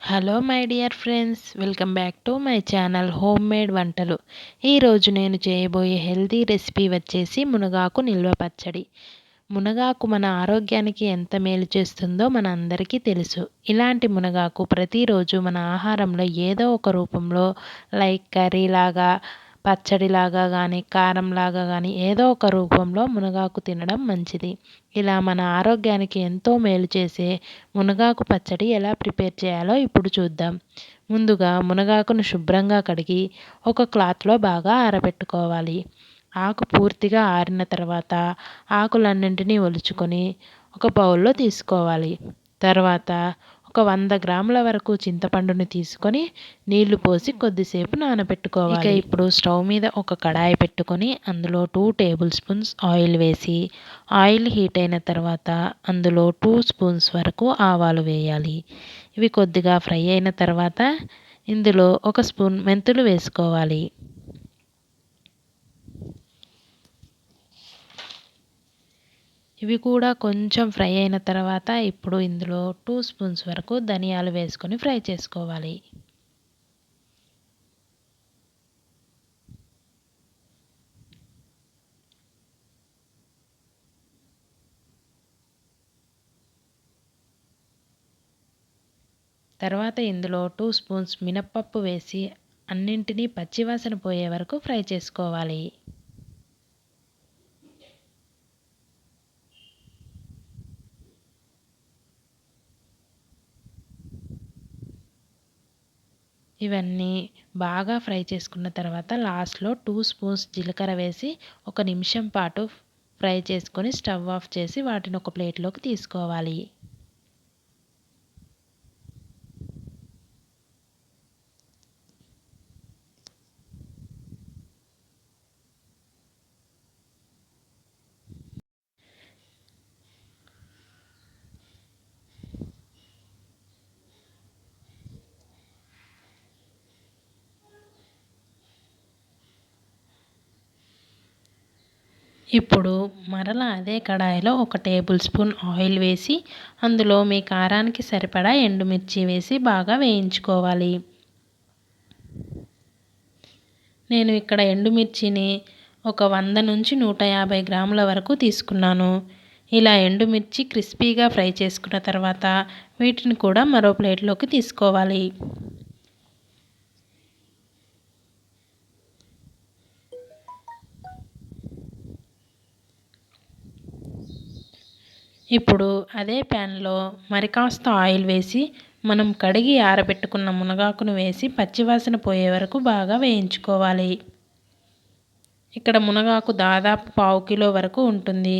Hello my dear friends welcome back to my channel home made వంటలు ఈరోజు నేను చేయబోయే హెల్తీ రెసిపీ వచ్చేసి మునగాకు నిల్వ పచ్చడి. మునగాకు మన ఆరోగ్యానికి ఎంత మేలు చేస్తుందో మన అందరికీ తెలుసు. ఇలాంటి మునగాకు ప్రతిరోజు మన ఆహారంలో ఏదో ఒక రూపంలో లైక్ కర్రీలాగా పచ్చడిలాగా కానీ కారంలాగా కానీ ఏదో ఒక రూపంలో మునగాకు తినడం మంచిది. ఇలా మన ఆరోగ్యానికి ఎంతో మేలు చేసే మునగాకు పచ్చడి ఎలా ప్రిపేర్ చేయాలో ఇప్పుడు చూద్దాం. ముందుగా మునగాకును శుభ్రంగా కడిగి ఒక క్లాత్లో బాగా ఆరబెట్టుకోవాలి. ఆకు పూర్తిగా ఆరిన తర్వాత ఆకులన్నింటినీ ఒలుచుకొని ఒక బౌల్లో తీసుకోవాలి. తర్వాత ఒక వంద గ్రాముల వరకు చింతపండుని తీసుకొని నీళ్ళు పోసి కొద్దిసేపు నానబెట్టుకోవాలి. ఇక ఇప్పుడు స్టవ్ మీద ఒక కడాయి పెట్టుకొని అందులో టూ టేబుల్ స్పూన్స్ ఆయిల్ వేసి ఆయిల్ హీట్ అయిన తర్వాత అందులో టూ స్పూన్స్ వరకు ఆవాలు వేయాలి. ఇవి కొద్దిగా ఫ్రై అయిన తర్వాత ఇందులో ఒక స్పూన్ మెంతులు వేసుకోవాలి. ఇవి కూడా కొంచెం ఫ్రై అయిన తర్వాత ఇప్పుడు ఇందులో టూ స్పూన్స్ వరకు ధనియాలు వేసుకొని ఫ్రై చేసుకోవాలి. తర్వాత ఇందులో టూ స్పూన్స్ మినప్పప్పు వేసి అన్నింటినీ పచ్చివాసన పోయే వరకు ఫ్రై చేసుకోవాలి. ఇవన్నీ బాగా ఫ్రై చేసుకున్న తర్వాత లాస్ట్లో టూ స్పూన్స్ జీలకర్ర వేసి ఒక నిమిషం పాటు ఫ్రై చేసుకొని స్టవ్ ఆఫ్ చేసి వాటిని ఒక ప్లేట్లోకి తీసుకోవాలి. ఇప్పుడు మరలా అదే కడాయిలో ఒక టేబుల్ స్పూన్ ఆయిల్ వేసి అందులో మీ కారానికి సరిపడా ఎండుమిర్చి వేసి బాగా వేయించుకోవాలి. నేను ఇక్కడ ఎండుమిర్చిని ఒక వంద నుంచి నూట యాభై గ్రాముల వరకు తీసుకున్నాను. ఇలా ఎండుమిర్చి క్రిస్పీగా ఫ్రై చేసుకున్న తర్వాత వీటిని కూడా మరో ప్లేట్లోకి తీసుకోవాలి. ఇప్పుడు అదే ప్యాన్లో మరి కాస్త ఆయిల్ వేసి మనం కడిగి ఆరబెట్టుకున్న మునగాకును వేసి పచ్చివాసన పోయే వరకు బాగా వేయించుకోవాలి. ఇక్కడ మునగాకు దాదాపు పావు కిలో వరకు ఉంటుంది.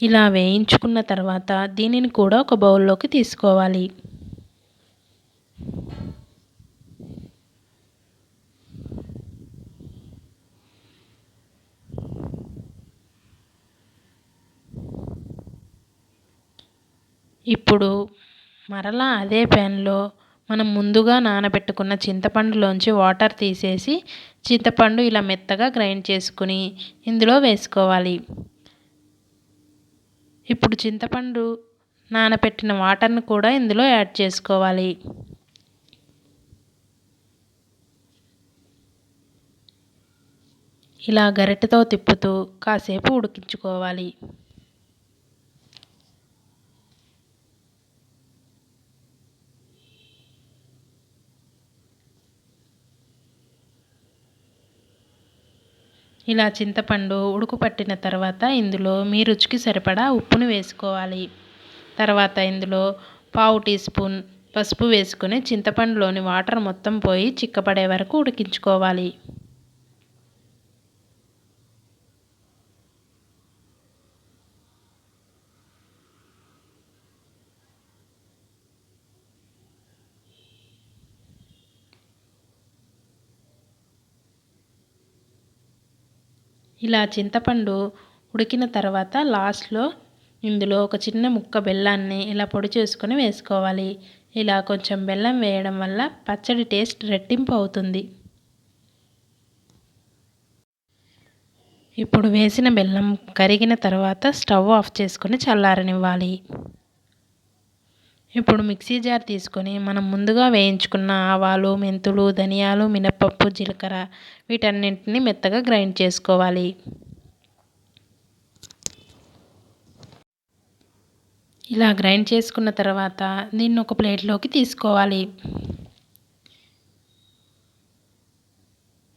ఇలా వేయించుకున్న తర్వాత దీనిని కూడా ఒక బౌల్లోకి తీసుకోవాలి. ఇప్పుడు మరలా అదే ప్యాన్లో మనం ముందుగా నానబెట్టుకున్న చింతపండులోంచి వాటర్ తీసేసి చింతపండు ఇలా మెత్తగా గ్రైండ్ చేసుకుని ఇందులో వేసుకోవాలి. ఇప్పుడు చింతపండు నానబెట్టిన వాటర్ని కూడా ఇందులో యాడ్ చేసుకోవాలి. ఇలా గరిటెతో తిప్పుతూ కాసేపు ఉడికించుకోవాలి. ఇలా చింతపండు ఉడుకు పట్టిన తర్వాత ఇందులో మీ రుచికి సరిపడా ఉప్పును వేసుకోవాలి. తర్వాత ఇందులో పావు టీ స్పూన్ పసుపు వేసుకుని చింతపండులోని వాటర్ మొత్తం పోయి చిక్కపడే వరకు ఉడికించుకోవాలి. ఇలా చింతపండు ఉడికిన తర్వాత లాస్ట్లో ఇందులో ఒక చిన్న ముక్క బెల్లాన్ని ఇలా పొడి చేసుకొని వేసుకోవాలి. ఇలా కొంచెం బెల్లం వేయడం వల్ల పచ్చడి టేస్ట్ రెట్టింపు అవుతుంది. ఇప్పుడు వేసిన బెల్లం కరిగిన తర్వాత స్టవ్ ఆఫ్ చేసుకొని చల్లారనివ్వాలి. ఇప్పుడు మిక్సీ జార్ తీసుకొని మనం ముందుగా వేయించుకున్న ఆవాలు మెంతులు ధనియాలు మినపప్పు జీలకర్ర వీటన్నింటిని మెత్తగా గ్రైండ్ చేసుకోవాలి. ఇలా గ్రైండ్ చేసుకున్న తర్వాత దీన్ని ఒక ప్లేట్లోకి తీసుకోవాలి.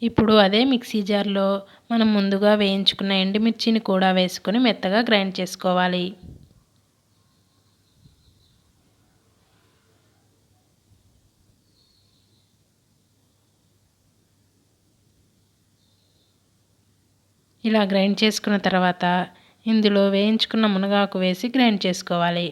ఇప్పుడు అదే మిక్సీ జార్లో మనం ముందుగా వేయించుకున్న ఎండుమిర్చిని కూడా వేసుకొని మెత్తగా గ్రైండ్ చేసుకోవాలి. ఇలా గ్రైండ్ చేసుకున్న తర్వాత ఇందులో వేయించుకున్న మునగాకు వేసి గ్రైండ్ చేసుకోవాలి.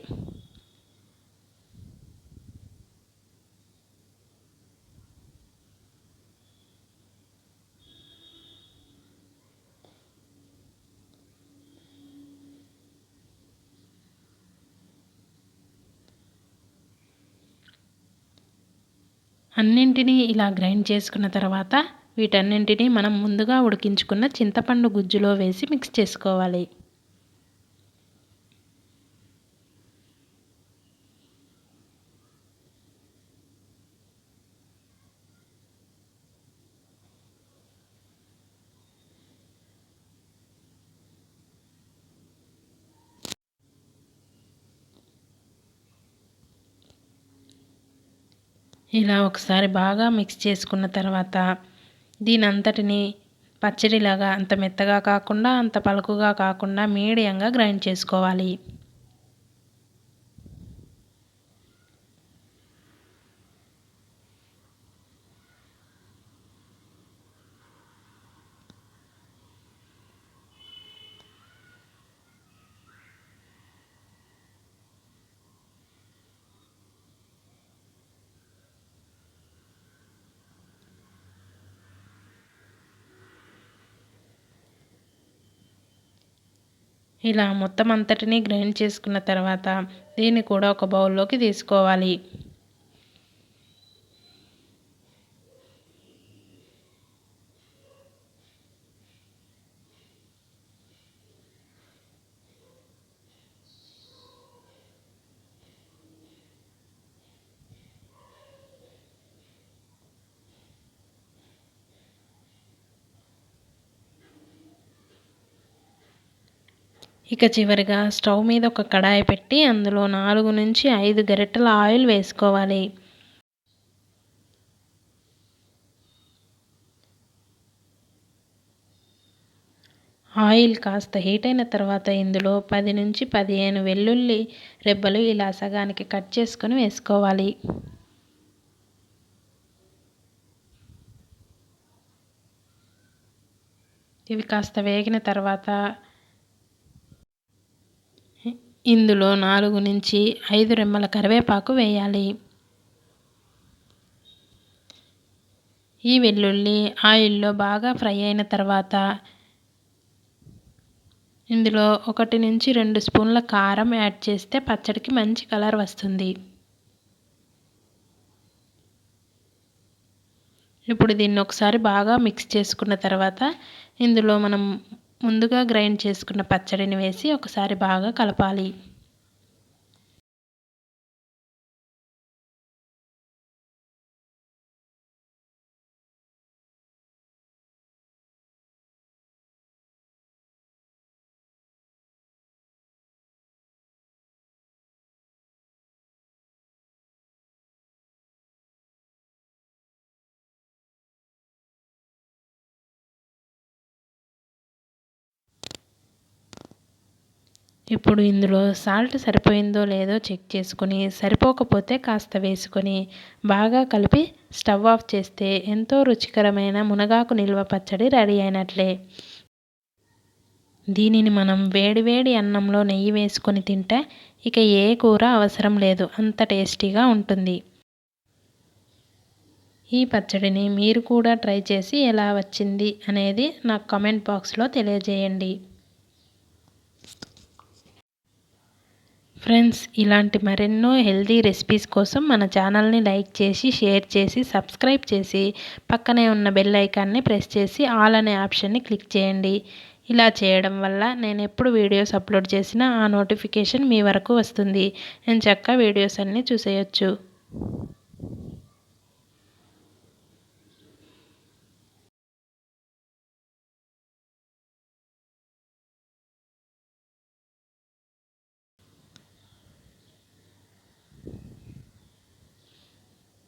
అన్నింటినీ ఇలా గ్రైండ్ చేసుకున్న తర్వాత వీటన్నింటినీ మనం ముందుగా ఉడికించుకున్న చింతపండు గుజ్జులో వేసి మిక్స్ చేసుకోవాలి. ఇలా ఒకసారి బాగా మిక్స్ చేసుకున్న తర్వాత దీని అంతటిని పచ్చడిలాగా అంత మెత్తగా కాకుండా అంత పలుకుగా కాకుండా మీడియంగా గ్రైండ్ చేసుకోవాలి. ఇలా మొత్తం అంతటినీ గ్రైండ్ చేసుకున్న తర్వాత దీన్ని కూడా ఒక బౌల్లోకి తీసుకోవాలి. ఇక చివరిగా స్టవ్ మీద ఒక కడాయి పెట్టి అందులో నాలుగు నుంచి ఐదు గరిటెల ఆయిల్ వేసుకోవాలి. ఆయిల్ కాస్త హీట్ అయిన తర్వాత ఇందులో పది నుంచి పదిహేను వెల్లుల్లి రెబ్బలు ఇలా సగానికి కట్ చేసుకొని వేసుకోవాలి. ఇవి కాస్త వేగిన తర్వాత ఇందులో నాలుగు నుంచి ఐదు రెమ్మల కరివేపాకు వేయాలి. ఈ వెల్లుల్లి ఆయిల్లో బాగా ఫ్రై అయిన తర్వాత ఇందులో ఒకటి నుంచి రెండు స్పూన్ల కారం యాడ్ చేస్తే పచ్చడికి మంచి కలర్ వస్తుంది. ఇప్పుడు దీన్ని ఒకసారి బాగా మిక్స్ చేసుకున్న తర్వాత ఇందులో మనం ముందుగా గ్రైండ్ చేసుకున్న పచ్చడిని వేసి ఒకసారి బాగా కలపాలి. ఇప్పుడు ఇందులో సాల్ట్ సరిపోయిందో లేదో చెక్ చేసుకొని సరిపోకపోతే కాస్త వేసుకొని బాగా కలిపి స్టవ్ ఆఫ్ చేస్తే ఎంతో రుచికరమైన మునగాకు నిల్వ పచ్చడి రెడీ అయినట్లే. దీనిని మనం వేడివేడి అన్నంలో నెయ్యి వేసుకొని తింటే ఇక ఏ కూర అవసరం లేదు అంత టేస్టీగా ఉంటుంది. ఈ పచ్చడిని మీరు కూడా ట్రై చేసి ఎలా వచ్చింది అనేది నాకు కామెంట్ బాక్స్లో తెలియజేయండి. ఫ్రెండ్స్ ఇలాంటి మరెన్నో హెల్తీ రెసిపీస్ కోసం మన ఛానల్ని లైక్ చేసి షేర్ చేసి సబ్స్క్రైబ్ చేసి పక్కనే ఉన్న బెల్ ఐకాన్ని ప్రెస్ చేసి ఆల్ అనే ఆప్షన్ని క్లిక్ చేయండి. ఇలా చేయడం వల్ల నేను ఎప్పుడు వీడియోస్ అప్లోడ్ చేసినా ఆ నోటిఫికేషన్ మీ వరకు వస్తుంది. నేను చక్క వీడియోస్ అన్నీ చూసేయచ్చు.